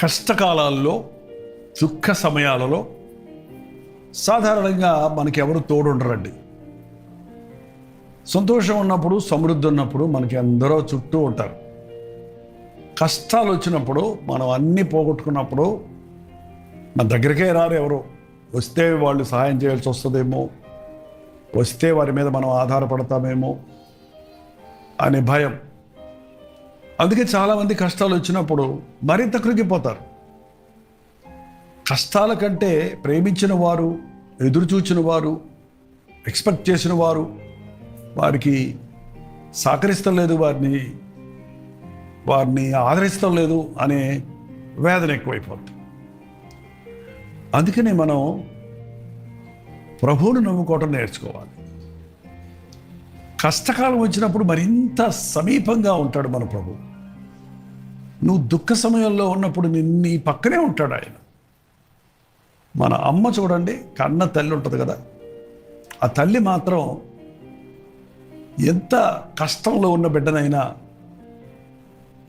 కష్టకాలాల్లో దుఃఖ సమయాలలో సాధారణంగా మనకి ఎవరు తోడుండరండి. సంతోషం ఉన్నప్పుడు సమృద్ధి ఉన్నప్పుడు మనకి అందరూ చుట్టూ ఉంటారు. కష్టాలు వచ్చినప్పుడు మనం అన్నీ పోగొట్టుకున్నప్పుడు మన దగ్గరికే రారు ఎవరు. వస్తే వాళ్ళు సహాయం చేయాల్సి వస్తుందేమో. వస్తే వారి మీద మనం ఆధారపడతామేమో అనే భయం. అందుకే చాలామంది కష్టాలు వచ్చినప్పుడు మరింత కృంగిపోతారు కష్టాల కంటే ప్రేమించిన వారు ఎదురుచూచిన వారు ఎక్స్పెక్ట్ చేసిన వారు వారికి సహకరిస్తం లేదు వారిని వారిని ఆదరిస్తం లేదు అనే వేదన ఎక్కువైపోతుంది అందుకనే మనం ప్రభువును నమ్ముకోవటం నేర్చుకోవాలి. కష్టకాలం వచ్చినప్పుడు మరింత సమీపంగా ఉంటాడు మన ప్రభు. నువ్వు దుఃఖ సమయంలో ఉన్నప్పుడు నిన్ను నీ పక్కనే ఉంటాడు ఆయన. మన అమ్మ చూడండి కన్న తల్లి ఉంటుంది కదా. ఆ తల్లి మాత్రం ఎంత కష్టంలో ఉన్న బిడ్డనైనా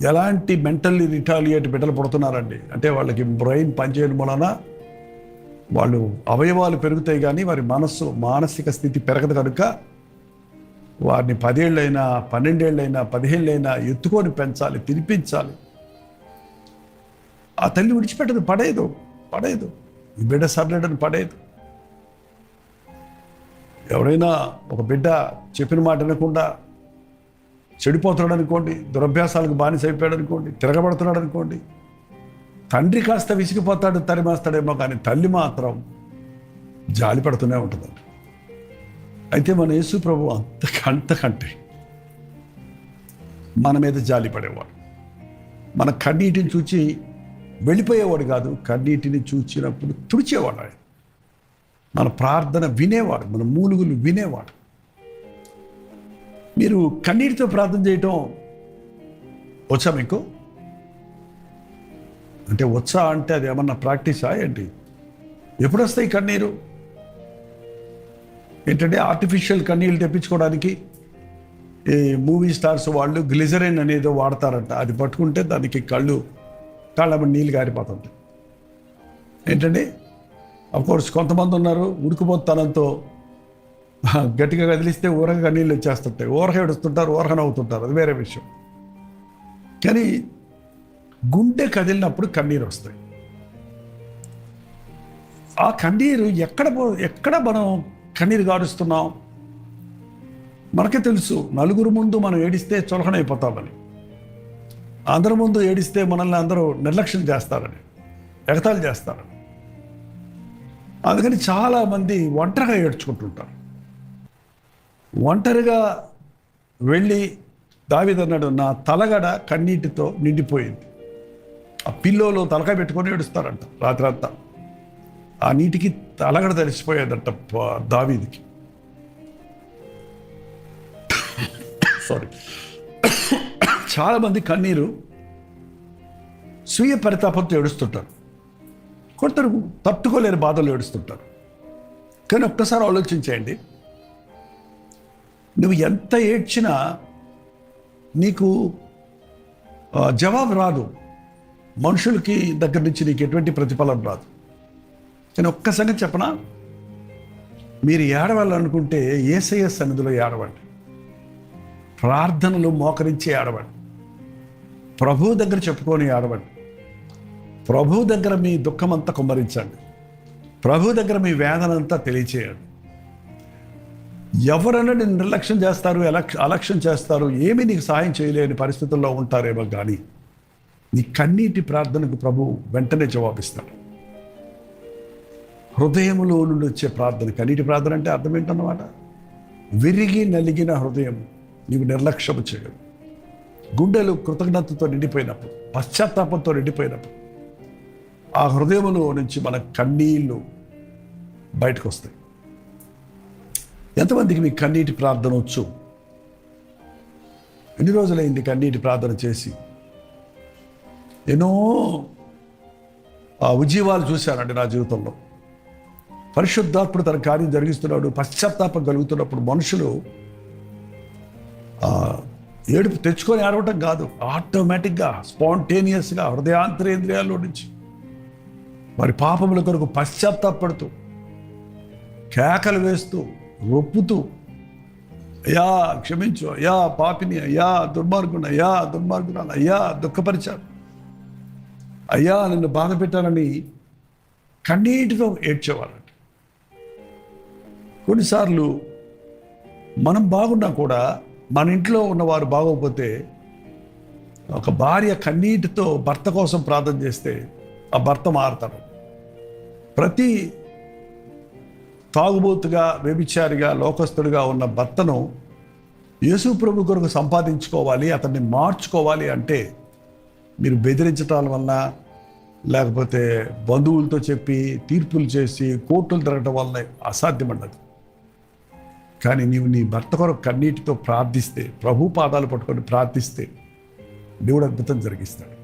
ఎలాంటి మెంటల్లీ రిటాలియేట్ బిడ్డలు పుడుతున్నారండి. అంటే వాళ్ళకి బ్రెయిన్ పనిచేయడం వలన వాళ్ళు అవయవాలు పెరుగుతాయి కానీ వారి మనస్సు మానసిక స్థితి పెరగదు కనుక వారిని పదేళ్ళైనా పన్నెండేళ్ళైనా పదిహేళ్ళైనా ఎత్తుకొని పెంచాలి తినిపించాలి ఆ తల్లి విడిచిపెట్టదు పడేదు పడేదు ఈ బిడ్డ సర్లేడని పడేదు ఎవరైనా ఒక బిడ్డ చెప్పిన మాట వినకుండా చెడిపోతున్నాడు అనుకోండి దురభ్యాసాలకు బానిస అయిపోయాడు అనుకోండి తిరగబడుతున్నాడు అనుకోండి తండ్రి కాస్త విసిగిపోతాడు తరిమేస్తాడేమో కానీ తల్లి మాత్రం జాలి పడుతూనే ఉంటుందండి. అయితే మన యేసు ప్రభు అంత అంతకంటే మన మీద జాలి పడేవాడు. మన కన్నీటిని చూచి వెళ్ళిపోయేవాడు కాదు కన్నీటిని చూచినప్పుడు తుడిచేవాడు ఆయన. మన ప్రార్థన వినేవాడు మన మూలుగులు వినేవాడు. మీరు కన్నీటితో ప్రార్థన చేయటం వచ్చా మీకు? అంటే వచ్చా అంటే అది ఏమన్నా ప్రాక్టీసా ఏంటి? ఎప్పుడు వస్తాయి కన్నీరు? ఏంటంటే ఆర్టిఫిషియల్ కన్నీళ్ళు తెప్పించుకోవడానికి ఈ మూవీ స్టార్స్ వాళ్ళు గ్లిజరిన్ అనేది వాడతారంట. అది పట్టుకుంటే దానికి కళ్ళు కళ్ళ నీళ్ళు గారిపోతుంది ఏంటండి కోర్స్ కొంతమంది ఉన్నారు ఉడుకుపోతనంతో గట్టిగా కదిలిస్తే ఊరగా కన్నీళ్ళు వచ్చేస్తుంటాయి. ఊరక ఏడుస్తుంటారు ఊరక నవ్వుతుంటారు. అది వేరే విషయం. కానీ గుండె కదిలినప్పుడు కన్నీరు వస్తాయి. ఆ కన్నీరు ఎక్కడ పో ఎక్కడ మనం కన్నీరు గారుస్తున్నాం. మనకే తెలుసు నలుగురు ముందు మనం ఏడిస్తే చులకనైపోతామని అందరి ముందు ఏడిస్తే మనల్ని అందరూ నిర్లక్ష్యం చేస్తారని ఎగతాలు చేస్తారని. అందుకని చాలామంది ఒంటరిగా ఏడ్చుకుంటుంటారు. ఒంటరిగా వెళ్ళి దావిదన్నాడు నా తలగడ కన్నీటితో నిండిపోయింది. ఆ పిల్లోలో తలకాయ పెట్టుకొని ఏడుస్తారంట రాత్రి అంతా ఆ నీటికి తలగడ తడిసిపోయేదంట ప- దావీదికి. సారీ చాలామంది కన్నీరు స్వీయ పరితాపంతో ఏడుస్తుంటారు. కొందరు తట్టుకోలేని బాధలు ఏడుస్తుంటారు. కానీ ఒక్కసారి ఆలోచించేయండి. నువ్వు ఎంత ఏడ్చినా నీకు జవాబు రాదు. మనుషులకి దగ్గర నుంచి నీకు ఎటువంటి ప్రతిఫలం రాదు. నేను ఒక్క సంగతి చెప్పనా? మీరు ఏడవాలనుకుంటే ఏసయ్య సన్నిధిలో ఏడవండి. ప్రార్థనలు మోకరించి ఏడవండి. ప్రభు దగ్గర చెప్పుకొని ఏడవండి. ప్రభు దగ్గర మీ దుఃఖం అంతా కుమ్మరించండి. ప్రభు దగ్గర మీ వేదన అంతా తెలియచేయండి. ఎవరైనా నేను నిర్లక్ష్యం చేస్తారు ఎలక్ష అలక్ష్యం చేస్తారు ఏమీ నీకు సాయం చేయలేని పరిస్థితుల్లో ఉంటారేమో కానీ నీ కన్నీటి ప్రార్థనకు ప్రభు వెంటనే జవాబిస్తాడు. హృదయములో నుండి వచ్చే ప్రార్థన. కన్నీటి ప్రార్థన అంటే అర్థం ఏంటన్నమాట విరిగి నలిగిన హృదయం నీవు నిర్లక్ష్యం చేయడం గుండెలు కృతజ్ఞతతో నిండిపోయినప్పుడు పశ్చాత్తాపంతో నిండిపోయినప్పుడు ఆ హృదయములో నుంచి మన కన్నీళ్ళు బయటకు వస్తాయి ఎంతమందికి మీ కన్నీటి ప్రార్థన వచ్చు? ఎన్ని రోజులైంది కన్నీటి ప్రార్థన చేసి? ఎన్నో ఆ ఉజ్జీవాలు చూశానండి నా జీవితంలో. పరిశుద్ధాత్ముడు తన కార్యం జరిగిస్తున్నాడు పశ్చాత్తాపం కలుగుతున్నప్పుడు మనుషులు ఏడుపు తెచ్చుకొని ఏడవటం కాదు ఆటోమేటిక్గా స్పాంటేనియస్గా హృదయాంతరేంద్రియాల్లో నుంచి. వారి పాపముల కొరకు పశ్చాత్తాపడుతూ కేకలు వేస్తూ రొప్పుతూ అయ్యా క్షమించు అయ్యా పాపిని అయ్యా దుర్మార్గుని అయ్యా దుర్మార్గురాలు అయ్యా దుఃఖపరిచాను అయ్యా నిన్ను బాధ పెట్టానని కన్నీటితో ఏడ్చేవాళ్ళు. కొన్నిసార్లు మనం బాగున్నా కూడా మన ఇంట్లో ఉన్నవారు బాగోకపోతే ఒక భార్య కన్నీటితో భర్త కోసం ప్రార్థన చేస్తే ఆ భర్త మారుతాడు. ప్రతి తాగుబోతుగా వ్యభిచారిగా లోకస్తుడిగా ఉన్న భర్తను యేసు ప్రభు కొరకు సంపాదించుకోవాలి అతన్ని మార్చుకోవాలి అంటే మీరు బెదిరించటాల వల్ల లేకపోతే బంధువులతో చెప్పి తీర్పులు చేసి కోర్టులు తిరగటం వల్ల అసాధ్యమన్నది కానీ నీవు నీ భర్త కొరకు కన్నీటితో ప్రార్థిస్తే ప్రభు పాదాలు పట్టుకొని ప్రార్థిస్తే దేవుడు అద్భుతం జరిగిస్తాడు.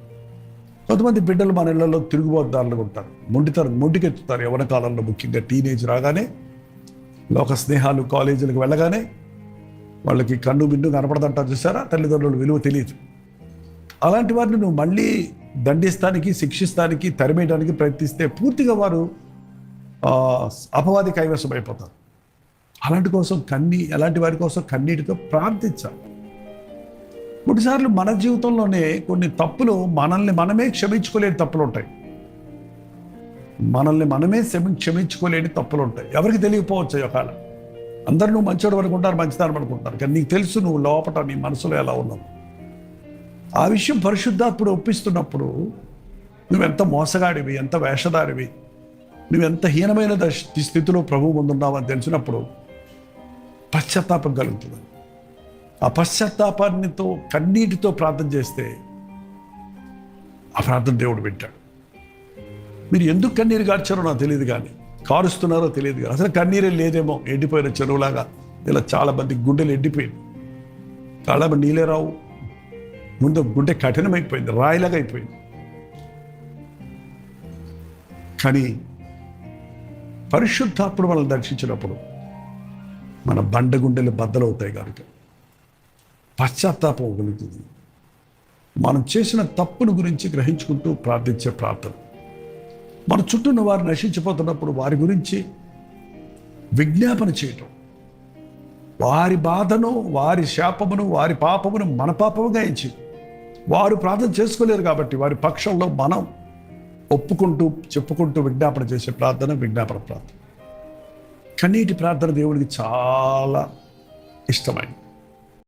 కొంతమంది బిడ్డలు మన ఇళ్ళలో తిరుగుబోద్దారులుగా ఉంటారు. మొండితనం మొండికెత్తుతారు. యవన కాలంలో ముఖ్యంగా టీనేజ్ రాగానే లోక స్నేహాలు కాలేజీలకు వెళ్ళగానే వాళ్ళకి కన్ను బిన్ను కనపడదంటారు చూసారా? తల్లిదండ్రులు విలువ తెలియదు. అలాంటి వారిని నువ్వు మళ్ళీ దండిస్తానికి శిక్షిస్తానికి తరిమేయడానికి ప్రయత్నిస్తే పూర్తిగా వారు అపవాది కైవసం అయిపోతారు. అలాంటి కోసం కన్నీ అలాంటి వారి కోసం కన్నీటితో ప్రార్థించాలి. కొన్నిసార్లు మన జీవితంలోనే కొన్ని తప్పులు మనల్ని మనమే క్షమించుకోలేని తప్పులు ఉంటాయి. మనల్ని మనమే క్షమి క్షమించుకోలేని తప్పులు ఉంటాయి. ఎవరికి తెలియకపోవచ్చు ఒకవేళ. అందరూ నువ్వు మంచోడు అనుకుంటారు మంచిదారం అనుకుంటారు. కానీ నీకు తెలుసు నువ్వు లోపట నీ మనసులో ఎలా ఉన్నావు. ఆ విషయం పరిశుద్ధాత్ముడు ఒప్పిస్తున్నప్పుడు నువ్వెంత మోసగాడివి ఎంత వేషధారివి నువ్వెంత హీనమైన దశ స్థితిలో ప్రభు ముందున్నావని తెలిసినప్పుడు పశ్చాత్తాపం కలుగుతుంది. ఆ పశ్చాత్తాపాన్నితో కన్నీటితో ప్రార్థన చేస్తే ఆ ప్రార్థన దేవుడు వింటాడు. మీరు ఎందుకు కన్నీరు గార్చారో నాకు తెలియదు కానీ కారుస్తున్నారో తెలియదు కానీ అసలు కన్నీరే లేదేమో ఎండిపోయిన చెరువులాగా. ఇలా చాలా మంది గుండెలు ఎండిపోయింది. చాలా నీళ్ళే రావు. ముందు గుండె కఠినమైపోయింది రాయిలాగా అయిపోయింది. కానీ పరిశుద్ధాత్ముడు మనల్ని దర్శించినప్పుడు మన బండ గుండెలు బద్దలవుతాయి కనుక పశ్చాత్తాపం కలుగుతుంది మనం చేసిన తప్పును గురించి గ్రహించుకుంటూ ప్రార్థించే ప్రార్థన. మన చుట్టూ ఉన్న వారు నశించిపోతున్నప్పుడు వారి గురించి విజ్ఞాపన చేయటం. వారి బాధను వారి శాపమును వారి పాపమును మన పాపముగా ఇచ్చి వారు ప్రార్థన చేసుకోలేరు కాబట్టి వారి పక్షంలో మనం ఒప్పుకుంటూ చెప్పుకుంటూ విజ్ఞాపన చేసే ప్రార్థన విజ్ఞాపన ప్రార్థన. కన్నీటి ప్రార్థన దేవుడికి చాలా ఇష్టమైంది.